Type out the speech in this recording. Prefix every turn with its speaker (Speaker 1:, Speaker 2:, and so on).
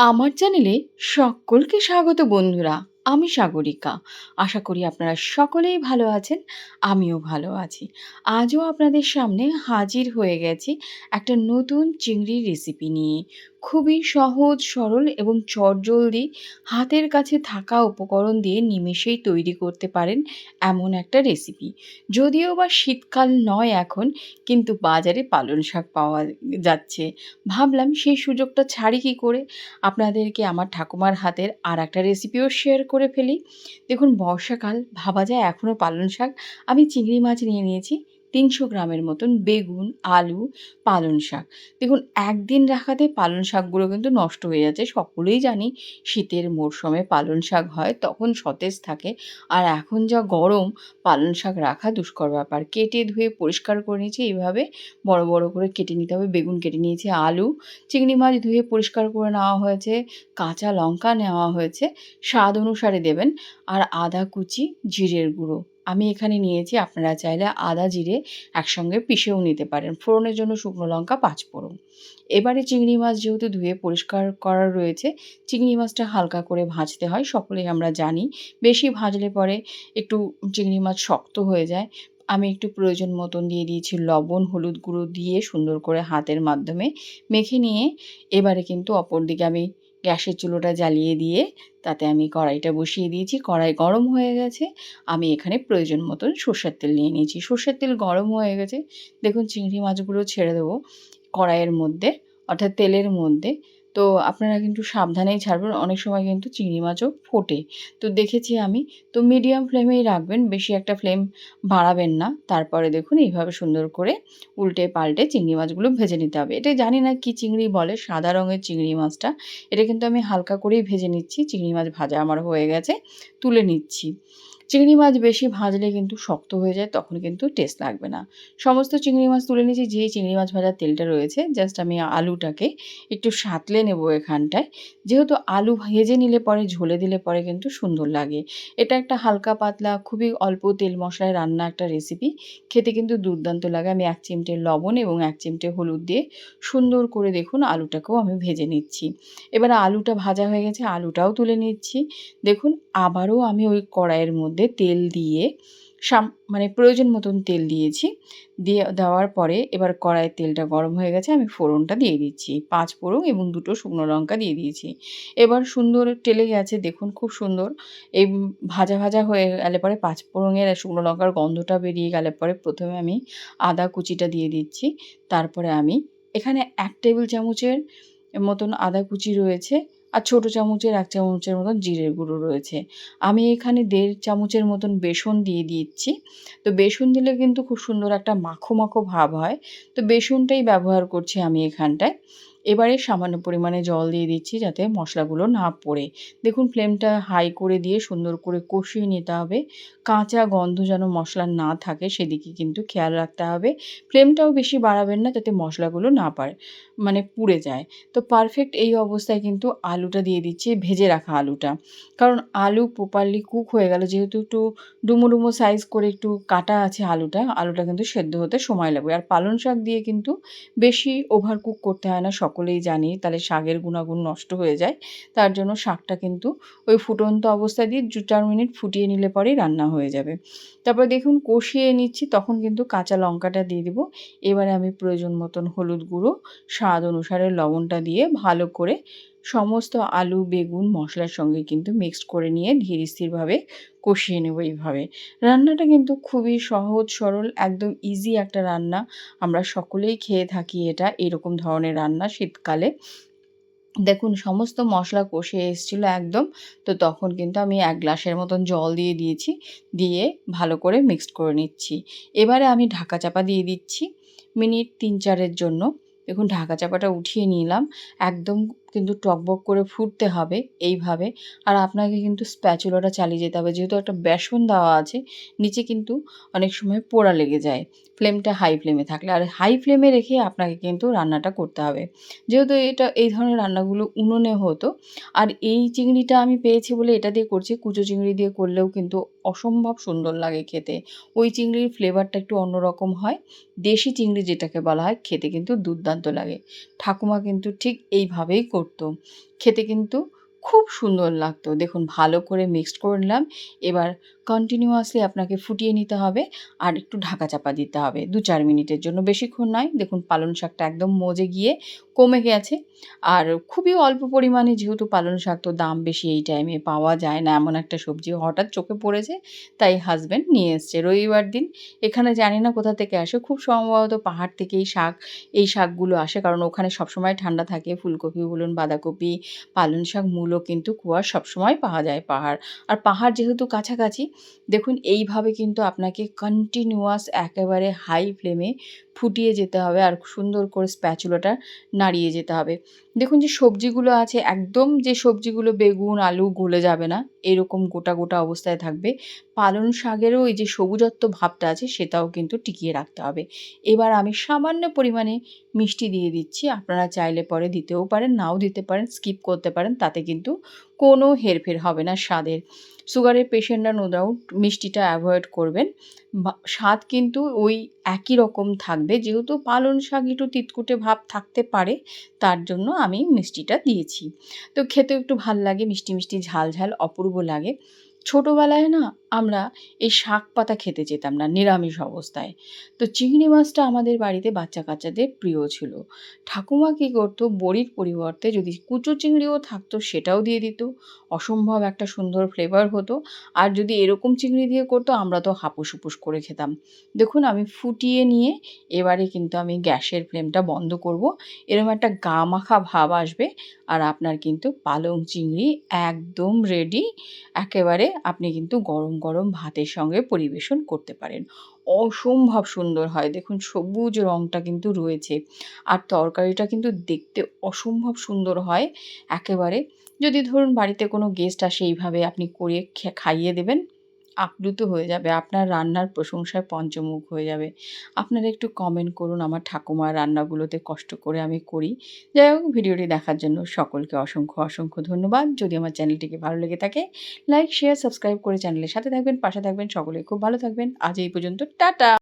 Speaker 1: আমার চ্যানেলে সকলকে স্বাগত বন্ধুরা। আমি সাগরিকা। আশা করি আপনারা সকলেই ভালো আছেন। আমিও ভালো আছি। আজও আপনাদের সামনে হাজির হয়ে গেছি একটা নতুন চিংড়ির রেসিপি নিয়ে। খুবই সহজ, সরল এবং চটজলদি হাতের কাছে থাকা উপকরণ দিয়ে নিমেষেই তৈরি করতে পারেন এমন একটা রেসিপি। যদিও বা শীতকাল নয় এখন, কিন্তু বাজারে পালং শাক পাওয়া যাচ্ছে। ভাবলাম সেই সুযোগটা ছাড়ি কী করে? আপনাদেরকে আমার ঠাকুমার হাতের আর একটা রেসিপিও শেয়ার করে ফেলি। দেখুন বর্ষাকাল ভাবা যায় এখনও পালং শাক আমি চিংড়ি মাছ নিয়ে নিয়েছি ৩০০ গ্রামের মতন বেগুন, আলু, পালং শাক। দেখুন একদিন রাখাতে পালং শাকগুলো কিন্তু নষ্ট হয়ে যাচ্ছে। সকলেই জানি শীতের মরশুমে পালং শাক হয় তখন সতেজ থাকে। আর এখন যা গরম পালং শাক রাখা দুষ্কর ব্যাপার। কেটে ধুয়ে পরিষ্কার করে নিয়েছি এইভাবে বড়, বড় করে কেটে নিতে হবে। বেগুন কেটে নিয়েছি, আলু, চিংড়ি মাছ ধুয়ে পরিষ্কার করে নেওয়া হয়েছে, কাঁচা লঙ্কা নেওয়া হয়েছে, স্বাদ অনুসারে দেবেন। আর আদা কুচি, জিরের গুঁড়ো। আমি এখানে নিয়েছি, আপনারা চাইলে আদা জিরে একসঙ্গে পিষেও নিতে পারেন। ফোড়নের জন্য শুকনো লঙ্কা, পাঁচ ফোড়ন। এবারে চিংড়ি মাছ যেহেতু ধুয়ে পরিষ্কার করা রয়েছে, চিংড়ি মাছটা হালকা করে ভাজতে হয়। সকলেই আমরা জানি, বেশি ভাজলে পরে একটু চিংড়ি মাছ শক্ত হয়ে যায়। আমি একটু প্রয়োজন মতন দিয়ে দিয়েছি লবণ, হলুদ গুঁড়ো দিয়ে সুন্দর করে হাতের মাধ্যমে মেখে নিয়ে, এবারে কিন্তু অপর দিকে আমি গ্যাসের চুলোটা জ্বালিয়ে দিয়ে তাতে আমি কড়াইটা বসিয়ে দিয়েছি। কড়াই গরম হয়ে গেছে। আমি এখানে প্রয়োজন মতন সর্ষের তেল নিয়ে নিয়েছি। সর্ষের তেল গরম হয়ে গেছে। দেখুন, চিংড়ি মাছগুলো ছেড়ে দেবো। কড়াইয়ের মধ্যে, অর্থাৎ তেলের মধ্যে তো আপনারা কিন্তু সাবধানেই ছাড়বেন। অনেক সময় কিন্তু চিংড়ি মাছও ফোটে। তো দেখেছি আমি। তো মিডিয়াম ফ্লেমেই রাখবেন, বেশি একটা ফ্লেম বাড়াবেন না। তারপরে দেখুন, এইভাবে সুন্দর করে উল্টে পাল্টে চিংড়ি মাছগুলো ভেজে নিতে হবে। এটা জানি না কি চিংড়ি বলে, সাদা রঙের চিংড়ি মাছটা। এটা কিন্তু আমি হালকা করেই ভেজে নিচ্ছি। চিংড়ি মাছ ভাজা আমার হয়ে গেছে, তুলে নিচ্ছি। চিংড়ি মাছ বেশি ভাজলে কিন্তু শক্ত হয়ে যায়, তখন কিন্তু টেস্ট লাগবে না। সমস্ত চিংড়ি মাছ তুলে নিয়েছি যেই চিংড়ি মাছ ভাজার তেলটা রয়েছে জাস্ট আমি আলুটাকে একটু সাঁতলে নেব এখানটায়। যেহেতু আলু ভেজে নিলে পরে, ঝোলে দিলে পরে কিন্তু সুন্দর লাগে। এটা একটা হালকা পাতলা, খুবই অল্প তেল মশলায় রান্না একটা রেসিপি খেতে কিন্তু দুর্দান্ত লাগে। আমি এক চিমটে লবণ এবং এক চিমটে হলুদ দিয়ে সুন্দর করে দেখুন আলুটাকেও আমি ভেজে নিচ্ছি। এবার আলুটা ভাজা হয়ে গেছে, আলুটাও তুলে নিচ্ছি। দেখুন, আবারও আমি ওই কড়াইয়ের মধ্যে মধ্যে তেল দিয়ে সাম মানে প্রয়োজন মতন তেল দিয়েছি। দিয়ে, দেওয়ার পরে এবার কড়াইয়ের তেলটা গরম হয়ে গেছে, আমি ফোড়নটা দিয়ে দিচ্ছি। পাঁচ ফোড়ন এবং দুটো শুকনো লঙ্কা দিয়ে দিয়েছি। এবার সুন্দর টেলে গেছে, দেখুন খুব সুন্দর। এই ভাজা ভাজা হয়ে গেলে পরে পাঁচ ফোড়নের শুকনো লঙ্কার গন্ধটা বেরিয়ে গেলে পরে প্রথমে আমি আদা কুচিটা দিয়ে দিচ্ছি। তারপরে আমি এখানে এক টেবিল চামচের মতন আদা কুচি রয়েছে। আর ছোটো চামচের এক চামচের মতন জিরের গুঁড়ো রয়েছে। আমি এখানে দেড় চামচের মতন বেসন দিয়ে দিচ্ছি। তো বেসন দিলে কিন্তু খুব সুন্দর একটা মাখো মাখো ভাব হয়। তো বেসনটাই ব্যবহার করছি আমি এখানটায়। এবারে সামান্য পরিমাণে জল দিয়ে দিচ্ছি যাতে মশলাগুলো না পড়ে। দেখুন, ফ্লেমটা হাই করে দিয়ে সুন্দর করে কষিয়ে নিতে হবে। কাঁচা গন্ধ যেন মশলা না থাকে, সেদিকে কিন্তু খেয়াল রাখতে হবে। ফ্লেমটাও বেশি বাড়াবেন না যাতে মশলাগুলো না পারে মানে পুড়ে যায়। তো পারফেক্ট এই অবস্থায় কিন্তু আলুটা দিয়ে দিচ্ছি, ভেজে রাখা আলুটা। কারণ আলু প্রপারলি কুক হয়ে গেল, যেহেতু একটু ডুমো ডুমো সাইজ করে একটু কাটা আছে আলুটা আলুটা কিন্তু সেদ্ধ হতে সময় লাগবে। আর পালং শাক দিয়ে কিন্তু বেশি ওভার কুক করতে হয় না সকলেই জানি তাহলে শাকের গুণাগুণ নষ্ট হয়ে যায়, তার জন্য শাকটা কিন্তু ওই ফুটন্ত অবস্থায় দিয়ে দু চার মিনিট ফুটিয়ে নিলে পরেই রান্না হয়ে যাবে। তারপর দেখুন কষিয়ে নিচ্ছি, তখন কিন্তু কাঁচা লঙ্কাটা দিয়ে দেবো। এবারে আমি প্রয়োজন মতন হলুদ গুঁড়ো, স্বাদ অনুসারে লবণটা দিয়ে ভালো করে সমস্ত আলু, বেগুন, মশলার সঙ্গে কিন্তু মিক্সড করে নিয়ে ধীর স্থিরভাবে কষিয়ে নেব এইভাবে। রান্নাটা কিন্তু খুবই সহজ, সরল, একদম ইজি একটা রান্না। আমরা সকলেই খেয়ে থাকি এটা, এরকম ধরনের রান্না শীতকালে। দেখুন, সমস্ত মশলা কষে এসেছিল একদম, তো তখন কিন্তু আমি এক গ্লাসের মতন জল দিয়ে দিয়েছি, দিয়ে ভালো করে মিক্সড করে নিচ্ছি। এবারে আমি ঢাকা চাপা দিয়ে দিচ্ছি, মিনিট তিন চারের জন্য। দেখুন, ঢাকা চাপাটা উঠিয়ে নিলাম, একদম কিন্তু টকবক করে ফুটতে হবে এইভাবে। আর আপনাকে কিন্তু স্প্যাচুলাটা চালিয়ে যেতে হবে। যেহেতু একটা বেসন দেওয়া আছে, নিচে কিন্তু অনেক সময় পোড়া লেগে যায়। ফ্লেমটা হাই ফ্লেমে থাকলে। আর হাই ফ্লেমে রেখে আপনাকে কিন্তু রান্নাটা করতে হবে। যেহেতু এটা, এই ধরনের রান্নাগুলো উনুনে হতো। আর এই চিংড়িটা আমি পেয়েছি বলে এটা দিয়ে করছি। কুচো চিংড়ি দিয়ে করলেও কিন্তু অসম্ভব সুন্দর লাগে খেতে। ওই চিংড়ির ফ্লেভারটা একটু অন্যরকম হয়। দেশি চিংড়ি যেটাকে বলা হয়, খেতে কিন্তু দুর্দান্ত লাগে। ঠাকুমা কিন্তু ঠিক এইভাবেই করতো। খেতে কিন্তু খুব সুন্দর লাগতো। দেখুন ভালো করে মিক্সড করে নিলাম। এবার কন্টিনিউয়াসলি আপনাকে ফুটিয়ে নিতে হবে আর একটু ঢাকা চাপা দিতে হবে। দু চার মিনিটের জন্য বেশিক্ষণ নয়। দেখুন পালং শাকটা একদম মজে গিয়ে কমে গেছে। আর খুবই অল্প পরিমাণে যেহেতু পালং শাক তো দাম বেশি এই টাইমে পাওয়া যায় না। এমন একটা সবজি হঠাৎ চোখে পড়েছে, তাই হাজব্যান্ড নিয়ে এসছে। রবিবার দিন এখানে জানি না কোথা থেকে আসে। খুব সম্ভবত পাহাড় থেকেই শাক, এই শাকগুলো আসে। কারণ ওখানে সবসময় ঠান্ডা থাকে। ফুলকপি বলুন, বাঁধাকপি, পালং শাক মূলও কিন্তু কুয়ার সবসময় পাওয়া যায় পাহাড়। আর পাহাড় যেহেতু কাছাকাছি দেখুন এইভাবে কিন্তু আপনাকে কন্টিনিউয়াস একেবারে হাই ফ্লেমে ফুটিয়ে যেতে হবে আর সুন্দর করে স্প্যাচুলাটা নাড়িয়ে যেতে হবে। দেখুন যে সবজিগুলো আছে, একদম যে সবজিগুলো বেগুন, আলু গলে যাবে না, এরকম গোটা গোটা অবস্থায় থাকবে। পালং শাকেরও এই যে সবুজত্ব ভাবটা আছে, সেটাও কিন্তু টিকিয়ে রাখতে হবে। এবার আমি সামান্য পরিমাণে মিষ্টি দিয়ে দিচ্ছি, আপনারা চাইলে পরে দিতেও পারেন, নাও দিতে পারেন, স্কিপ করতে পারেন, তাতে কিন্তু কোনো হেরফের হবে না স্বাদের। সুগারের পেশেন্টরা নো ডাউট মিষ্টিটা অ্যাভয়েড করবেন। স্বাদ কিন্তু ওই একই রকম থাকবে। যেহেতু পালন শাক একটু তিতকুটে ভাব থাকতে পারে, তার জন্য আমি মিষ্টিটা দিয়েছি। তো খেতেও একটু ভালো লাগে, মিষ্টি মিষ্টি ঝাল ঝাল, অপূর্ব লাগে। ছোটোবেলায় না আমরা এই শাক পাতা খেতে যেতাম না, নিরামিষ অবস্থায়। তো চিংড়ি মাছটা আমাদের বাড়িতে বাচ্চা কাচ্চাদের প্রিয় ছিল। ঠাকুমা কী করতো, বড়ির পরিবর্তে যদি কুচো চিংড়িও থাকতো, সেটাও দিয়ে দিত। অসম্ভব একটা সুন্দর ফ্লেভার হতো। আর যদি এরকম চিংড়ি দিয়ে করতো, আমরা তো হাপুস হুপুস করে খেতাম। দেখুন, আমি ফুটিয়ে নিয়ে এবারে কিন্তু আমি গ্যাসের ফ্লেমটা বন্ধ করব। এরকম একটা গা মাখা ভাব আসবে আর আপনার কিন্তু পালং চিংড়ি একদম রেডি একেবারে আপনি কিন্তু গরম গরম ভাতের সঙ্গে পরিবেশন করতে পারেন। অসম্ভব সুন্দর হয়। দেখুন, সবুজ রঙটা কিন্তু রয়েছে। আর তরকারিটা কিন্তু দেখতে অসম্ভব সুন্দর হয়। একেবারে যদি ধরুন বাড়িতে কোনো গেস্ট আসে, এইভাবে আপনি করে খাইয়ে দেবেন। আপ্লুত হয়ে যাবে, আপনার রান্নার প্রশংসায় পঞ্চমুখ হয়ে যাবে। আপনারা একটু কমেন্ট করুন আমার ঠাকুমার রান্নাগুলোতে কষ্ট করে আমি করি। যাই হোক, ভিডিওটি দেখার জন্য সকলকে অসংখ্য অসংখ্য ধন্যবাদ। যদি আমার চ্যানেলটিকে ভালো লেগে থাকে লাইক শেয়ার সাবস্ক্রাইব করে চ্যানেলের সাথে থাকবেন, পাশে থাকবেন, সকলে খুব ভালো থাকবেন। আজ এই পর্যন্ত, টাটা!